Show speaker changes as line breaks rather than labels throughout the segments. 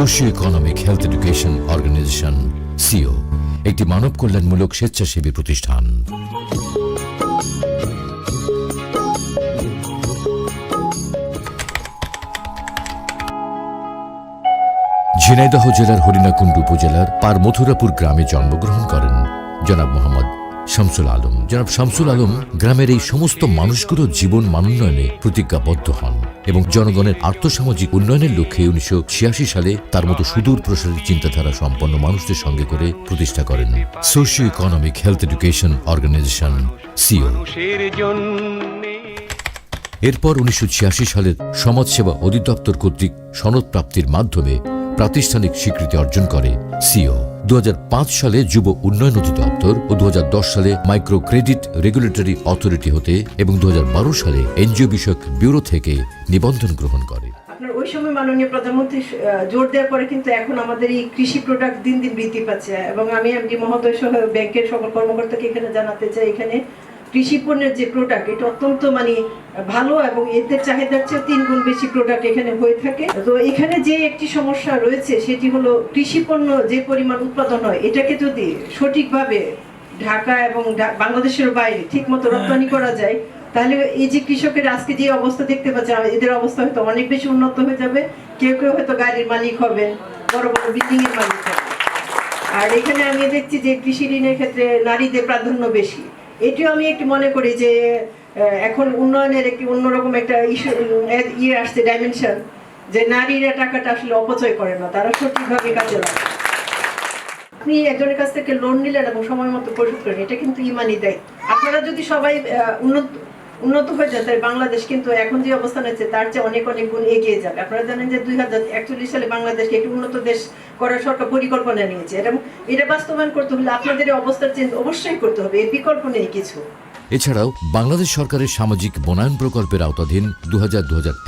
Socio economic health education organisation SEO একটি মানব কল্যাণমূলক স্বেচ্ছাসেবী প্রতিষ্ঠান। ঝিনাইদহ জেলার হরিণাকুণ্ড উপজেলার পার মথুরাপুর গ্রামে জন্মগ্রহণ করেন জনাব মোহাম্মদ শামসুল আলম। জনাব শামসুল আলম গ্রামের এই সমস্ত মানুষগুলোর জীবন মানোন্নয়নে প্রতিজ্ঞাবদ্ধ হন এবং জনগণের আর্থসামাজিক উন্নয়নের লক্ষ্যে উনিশশো ছিয়াশি সালে তার মতো সুদূর প্রসারী চিন্তাধারা সম্পন্ন মানুষদের সঙ্গে করে প্রতিষ্ঠা করেন socio economic health education organisation SEO. এরপর উনিশশো ছিয়াশি সালের সমাজসেবা অধিদপ্তর কর্তৃক সনদ প্রাপ্তির মাধ্যমে প্রাতিষ্ঠানিক স্বীকৃতি অর্জন করে সিও। দু সালে যুব উন্নয়ন অধিদপ্তর ও দু সালে মাইক্রো ক্রেডিট রেগুলেটরি অথরিটি হতে এবং দু সালে এনজিও বিষয়ক ব্যুরো থেকে নিবন্ধন গ্রহণ করে।
আপনার ওই সময় মাননীয় প্রধানমন্ত্রী জোর দেওয়ার পরে কিন্তু এখন আমাদের এই কৃষি প্রোডাক্ট দিন দিন বৃদ্ধি পাচ্ছে। এবং আমি এমডি মহোদয় সহ ব্যাংকের সকল কর্মকর্তাকে এখানে জানাতে চাই, এখানে কৃষি পণ্যের যে প্রোডাক্ট এটা অত্যন্ত মানে ভালো এবং এতে চাহিদার চেয়ে তিন গুণ বেশি প্রোডাক্ট এখানে হয়ে থাকে। তো এখানে যে একটি সমস্যা রয়েছে সেটি হলো কৃষি পণ্য যে পরিমাণ উৎপাদন হয় এটাকে যদি সঠিকভাবে ঢাকা এবং বাংলাদেশের বাইরে ঠিকমতো রপ্তানি করা যায় তাহলে এই যে কৃষকের আজকে যে অবস্থা দেখতে পাচ্ছেন আর এদের অবস্থা হয়তো অনেক বেশি উন্নত হয়ে যাবে। কেউ কেউ হয়তো গাড়ির মালিক হবেন বড় বড় বিল্ডিং এর মালিক হবেন। আর এখানে আমি দেখছি যে কৃষি ঋণের ক্ষেত্রে নারীদের প্রাধান্য বেশি। এটিও আমি একটি মনে করি যে এখন উন্নয়নের একটি অন্যরকম একটা ইস্যু ইয়ে আসছে ডাইমেনশন যে নারীরা টাকাটা আসলে অপচয় করে না, তারা সঠিকভাবে কাজে লাগে আপনি একজনের কাছ থেকে লোন নিলেন এবং সময় মতো পরিশোধ করেন, এটা কিন্তু ইমানই দেয়। আপনারা যদি সবাই উন্নত উন্নত হয়ে যায় তাহলে বাংলাদেশ কিন্তু এখন যে অবস্থান আছে, তার চেয়ে অনেক অনেক গুণ এগিয়ে যাবে। আপনারা জানেন যে দুই হাজার একচল্লিশ সালে বাংলাদেশকে একটি উন্নত দেশ করার সরকার পরিকল্পনা নিয়েছে। এবং এটা বাস্তবায়ন করতে হলে আপনাদের অবস্থার চেঞ্জ অবশ্যই করতে হবে। এর বিকল্প নেই কিছু।
এছাড়াও বাংলাদেশ সরকারের সামাজিক বনায়ন প্রকল্পের আওতাধীন দু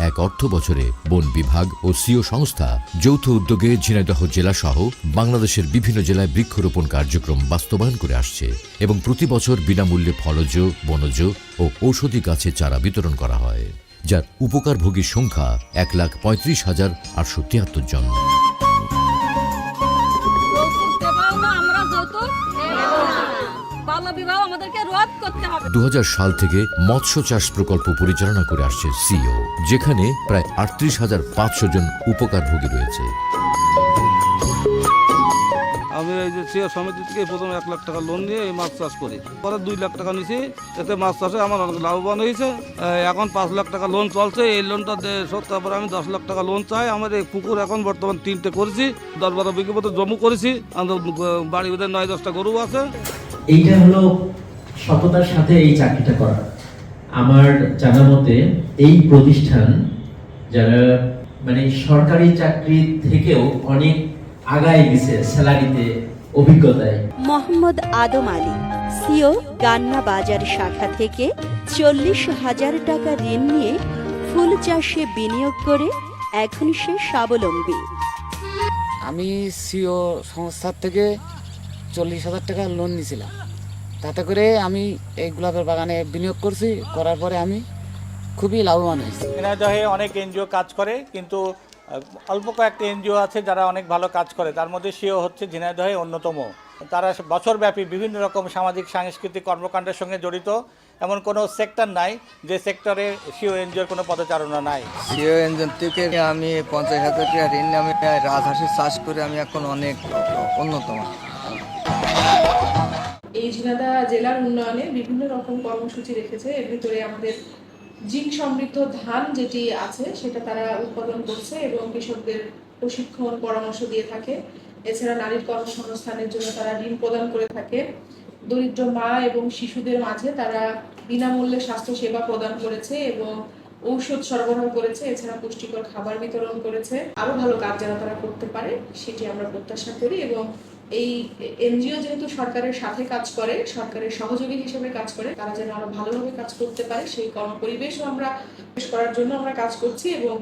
এক অর্থ বছরে বন বিভাগ ও সিও সংস্থা যৌথ উদ্যোগে ঝিনাইদহ জেলা সহ বাংলাদেশের বিভিন্ন জেলায় বৃক্ষরোপণ কার্যক্রম বাস্তবায়ন করে আসছে এবং প্রতি বছর বিনামূল্যে ফলজ, বনজ ও ঔষধি গাছের চারা বিতরণ করা হয়, যার উপকারভোগীর সংখ্যা এক লাখ পঁয়ত্রিশ হাজার আটশো তিয়াত্তর জন।
রোধ করতে হবে।
দু হাজার সাল থেকে মৎস্য চাষ প্রকল্প পরিচালনা করে আসছে সিও যেখানে প্রায় আটত্রিশ হাজার পাঁচশো জন উপকারভোগী রয়েছে।
আমি এই যে সিও সমিতি থেকে প্রথম এক লাখ টাকা লোন নিয়ে এই মাছ চাষ করি। পরে দুই লাখ টাকা নিয়েছি এতে মাছ চাষে আমার অনেক লাভবান হয়েছে। এখন পাঁচ লাখ টাকা লোন চলছে এই লোনটা শোধ তারপরে আমি দশ লাখ টাকা লোন চাই। আমার এই পুকুর এখন বর্তমান তিনটে করেছি দশ বারো বিঘে মতো জমু করেছি। আমাদের বাড়ি ভিতরে নয় দশটা গরু আছে।
এইটা হলো সততার সাথে এই চাকরিটা করা। আমার জানা মতে এই প্রতিষ্ঠান যারা মানে সরকারি চাকরি থেকেও অনেক আগায় গেছে স্যালারিতে অভিজ্ঞতায়।
মোহাম্মদ আদম আলী সিও গান্না বাজার শাখা থেকে চল্লিশ হাজার টাকা ঋণ নিয়ে ফুল চাষে বিনিয়োগ করে এখন সে স্বাবলম্বী।
আমি সিও সংস্থার থেকে চল্লিশ হাজার টাকা লোন নিয়েছিলাম। তাতে করে আমি এই গোলাপের বাগানে বিনিয়োগ করছি করার পরে আমি খুবই লাভবান হয়েছি।
ঝিনাইদহে অনেক এনজিও কাজ করে কিন্তু অল্প কয়েকটি এনজিও আছে যারা অনেক ভালো কাজ করে তার মধ্যে সেও হচ্ছে ঝিনাইদহে অন্যতম। তারা বছরব্যাপী বিভিন্ন রকম সামাজিক সাংস্কৃতিক কর্মকাণ্ডের সঙ্গে জড়িত এমন কোনো সেক্টর নাই যে সেক্টরে সিও এনজিওর কোনো পদচারণা নাই।
সিও এনজন থেকে আমি পঞ্চাশ হাজার টাকা ঋণ আমি রাজহাঁসের চাষ করে আমি এখন অনেক অন্যতম।
এই ঝিনাইদহ জেলার উন্নয়নে বিভিন্ন রকম কর্মসূচি রেখেছে। এর ভিতরে আমাদের জিঙ্ক সমৃদ্ধ ধান যেটি আছে, সেটা তারা উৎপাদন করছে এবং কৃষকদের প্রশিক্ষণ, পরামর্শ দিয়ে থাকে। এছাড়া নারীর কর্মসংস্থানের জন্য তারা ঋণ প্রদান করে থাকে। দরিদ্র মা এবং শিশুদের মাঝে তারা বিনামূল্যে স্বাস্থ্য সেবা প্রদান করেছে এবং ঔষধ সরবরাহ করেছে, এছাড়া পুষ্টিকর খাবার বিতরণ করেছে। আরও ভালো কাজ যারা তারা করতে পারে, সেটি আমরা প্রত্যাশা করি এবং এই এনজিও যেহেতু সরকারের সাথে কাজ করে সরকারের সহযোগী হিসেবে কাজ করে তারা যেন আরও ভালোভাবে কাজ করতে পারে সেই কর্মপরিবেশও আমরা পেশ করার জন্য আমরা কাজ করছি এবং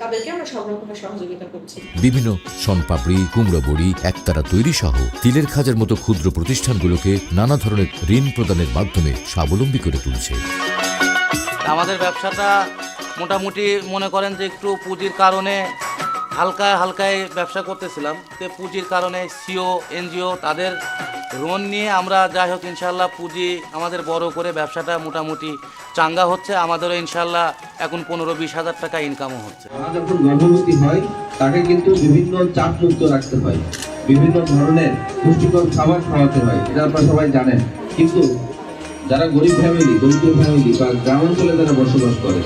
তাদেরকে আমরা সব রকমের সহযোগিতা করছি।
বিভিন্ন সনপাপড়ি কুমড়ো বড়ি একতারা তৈরি সহ তিলের খাজার মতো ক্ষুদ্র প্রতিষ্ঠানগুলোকে নানা ধরনের ঋণ প্রদানের মাধ্যমে স্বাবলম্বী করে তুলছে।
আমাদের ব্যবসাটা মোটামুটি মনে করেন যে একটু পুঁজির কারণে
হালকা হালকায় ব্যবসা করতেছিলাম। তো পুঁজির কারণে সিও, এনজিও তাদের ঋণ নিয়ে আমরা যাই হোক ইনশাল্লাহ পুঁজি আমাদের বড় করে ব্যবসাটা মোটামুটি চাঙ্গা হচ্ছে। আমাদেরও ইনশাল্লাহ এখন পনেরো বিশ হাজার টাকা ইনকামও হচ্ছে।
যখন গর্ভবতী হয়, তাকে কিন্তু বিভিন্ন চাপ মুক্ত রাখতে হয়। বিভিন্ন ধরনের পুষ্টিকর খাবার খাওয়াতে হয়, এটা আপনারা সবাই জানেন। কিন্তু যারা গরিব ফ্যামিলি দরিদ্র ফ্যামিলি বা গ্রামাঞ্চলে যারা বসবাস করে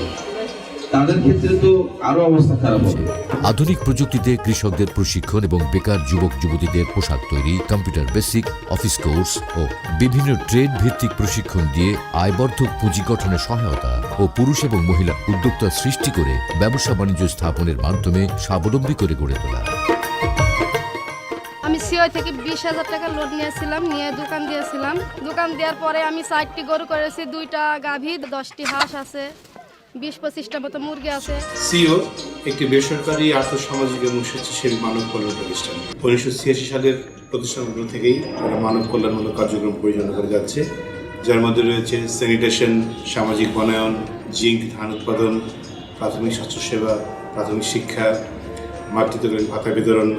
তাদের ক্ষেত্রে তো আরও অবস্থা খারাপ হবে।
আধুনিক প্রযুক্তিতে কৃষকদের প্রশিক্ষণ এবং বেকার যুবক যুবতীদের পোশাক তৈরি কম্পিউটার বেসিক অফিস কোর্স ও বিভিন্ন ট্রেড ভিত্তিক প্রশিক্ষণ দিয়ে আয়বর্ধক পুঁজি গঠনে সহায়তা ও পুরুষ এবং মহিলা উদ্যোক্তা সৃষ্টি করে ব্যবসা বাণিজ্য স্থাপনের মাধ্যমে স্বাবলম্বী করে গড়ে তোলা।
আমি সিও থেকে বিশ হাজার টাকা লোন নিয়েছিলাম নিয়ে দোকান দিয়েছিলাম। দোকান দেওয়ার পরে আমি চারটি গরু করেছি দুইটা গাভী দশটি হাঁস আছে। বিশ পঁচিশটা মতো মুরগি আছে।
সিও, একটি বেসরকারি আর্থসামাজিক এবং স্বেচ্ছাসেবী মানব কল্যাণ প্রতিষ্ঠান। উনিশশো ছিয়াশি সালের প্রতিষ্ঠানগুলো থেকেই তারা মানব কল্যাণমূলক কার্যক্রম পরিচালনা করে যাচ্ছে। যার মধ্যে রয়েছে স্যানিটেশন, সামাজিক বনায়ন, জিঙ্ক, ধান উৎপাদন, প্রাথমিক স্বাস্থ্যসেবা, প্রাথমিক শিক্ষা, মাতৃত্বকালীন ভাতা বিতরণ,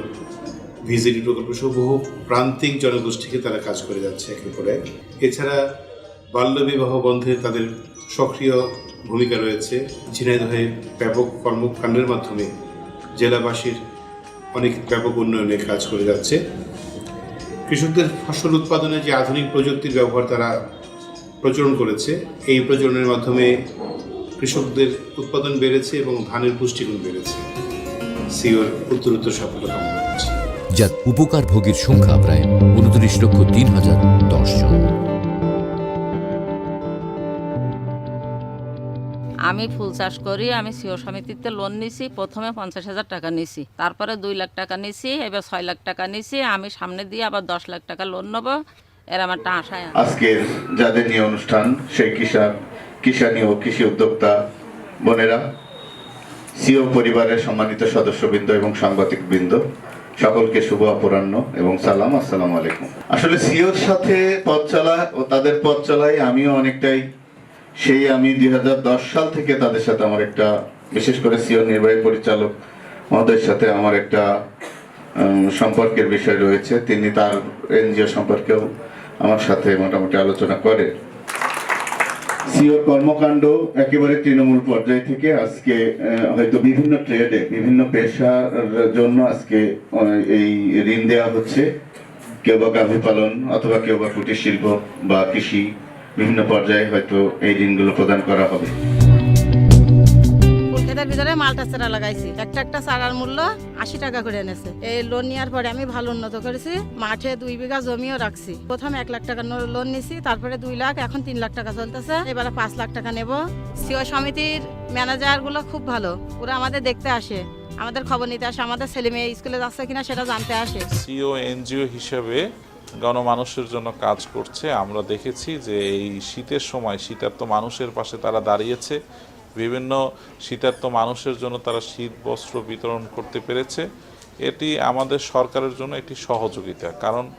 ভিজিটি প্রকল্প সহ বহু প্রান্তিক জনগোষ্ঠীকে তারা কাজ করে যাচ্ছে একের পর এছাড়া বাল্যবিবাহ বন্ধে তাদের সক্রিয় ভূমিকা রয়েছে ঝিনাইদহে ব্যাপক কর্মকাণ্ডের মাধ্যমে জেলাবাসীর অনেক ব্যাপক উন্নয়নে কাজ করে যাচ্ছে। কৃষকদের ফসল উৎপাদনে যে আধুনিক প্রযুক্তির ব্যবহার তারা প্রচলন করেছে, এই প্রচলনের মাধ্যমে কৃষকদের উৎপাদন বেড়েছে এবং ধানের পুষ্টিগুণ বেড়েছে। সিওর উত্তরোত্তর সাফল্য কামনা করছি।
যার উপকার ভোগীর সংখ্যা প্রায় উনত্রিশ লক্ষ তিন হাজার দশ জন।
আমি ফুল চাষ করি, আমি সিও সমিতিতে লোন নিছি, প্রথমে পঞ্চাশ হাজার টাকা নিছি, তারপরে দুই লাখ টাকা নিছি, এবার ছয় লাখ টাকা নিছি, আমি সামনে দিয়ে আবার দশ লাখ টাকা লোন নেব, এর আমার একটা আশায়।
আজকের যাদের নিয়ে অনুষ্ঠান, সেই কৃষক কিষানী ও কৃষি উদ্যোক্তা বোনেরা, সিও পরিবারের সম্মানিত সদস্যবৃন্দ এবং সাংবাদিক বৃন্দ সকলকে শুভ অপরাহ্ন এবং সালাম, আসসালামু আলাইকুম আসলে সিওর সাথে পথ চলা ও তাদের পথ চলায় আমিও অনেকটাই সেই আমি দুই হাজার দশ সাল থেকে তাদের সাথে আমার একটা, বিশেষ করে সিও নির্বাহী পরিচালক মহোদয়ের সাথে আমার একটা সম্পর্কের বিষয় রয়েছে। তিনি তার এনজিও সম্পর্কেও আমার সাথে মোটামুটি আলোচনা করে। সিওর কর্মকাণ্ড একেবারে তৃণমূল পর্যায় থেকে আজকে হয়তো বিভিন্ন ট্রেডে বিভিন্ন পেশার জন্য আজকে এই ঋণ দেওয়া হচ্ছে। কেউ বা গাভী পালন অথবা কেউ বা কুটির শিল্প বা কৃষি বিভিন্ন পর্যায়ে হয়তো এই ঋণগুলো প্রদান করা হবে।
ফুল ভিতরে মালটা চারা লাগাইছি। একটা একটা চারার মূল্য আশি টাকা করে এনেছে। এই লোন নেওয়ার পরে আমি ভালো উন্নত করেছি। মাঠে দুই বিঘা জমিও রাখছি। প্রথম এক লাখ টাকা লোন নিছি তারপরে দুই লাখ এখন তিন লাখ টাকা চলতেছে। এবারে পাঁচ লাখ টাকা নেব। সিও সমিতির ম্যানেজারগুলো খুব ভালো। ওরা আমাদের দেখতে আসে। আমাদের খবর নিতে আসে। আমাদের ছেলে মেয়ে স্কুলে যাচ্ছে কিনা সেটা জানতে আসে।
সিও এনজিও হিসেবে গণমানুষের জন্য কাজ করছে। আমরা দেখেছি যে এই শীতের সময় শীতার্ত মানুষের পাশে তারা দাঁড়িয়েছে। বিভিন্ন শীতার্ত মানুষের জন্য তারা শীত বস্ত্র বিতরণ করতে পেরেছে। এটি আমাদের সরকারের জন্য একটি সহযোগিতা। কারণ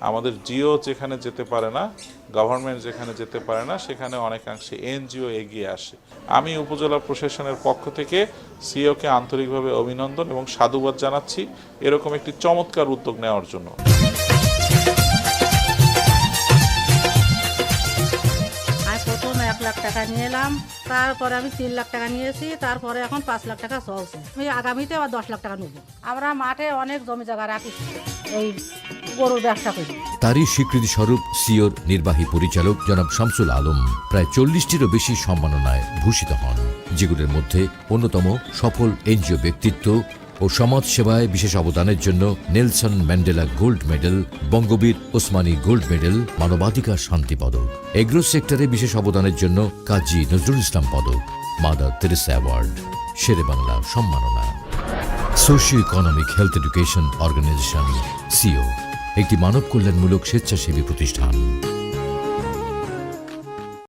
আমাদের জিও যেখানে যেতে পারে না, গভর্নমেন্ট যেখানে যেতে পারে না, সেখানে অনেকাংশে এনজিও এগিয়ে আসে। আমি উপজেলা প্রশাসনের পক্ষ থেকে সিওকে আন্তরিকভাবে অভিনন্দন এবং সাধুবাদ জানাচ্ছি। এরকম একটি চমৎকার উদ্যোগ নেওয়ার জন্য।
লাখ টাকা নিয়ে এলাম। তারপরে আমি তিন লাখ টাকা নিয়েছি, তারপরে এখন পাঁচ লাখ টাকা চলছে। আমি আগামীতে আবার দশ লাখ টাকা নেব। আমরা মাঠে অনেক জমি জায়গা রাখি, এই গরুর ব্যবসা করি।
তারই স্বীকৃতি স্বরূপ সিওর নির্বাহী পরিচালক জনাব শামসুল আলম প্রায় চল্লিশটিরও বেশি সম্মাননায় ভূষিত হন, যেগুলোর মধ্যে অন্যতম সফল এনজিও ব্যক্তিত্ব ও সমাজ সেবায় বিশেষ অবদানের জন্য Nelson Mandela gold medal, Bangabir Osmani gold medal, মানবাধিকার শান্তি পদক, এগ্রো সেক্টরে বিশেষ অবদানের জন্য কাজী নজরুল ইসলাম পদক, Mother Teresa award, Shere Bangla সম্মাননা। Socio economic health education organisation, SEO, একটি মানব কল্যাণমূলক স্বেচ্ছাসেবী প্রতিষ্ঠান।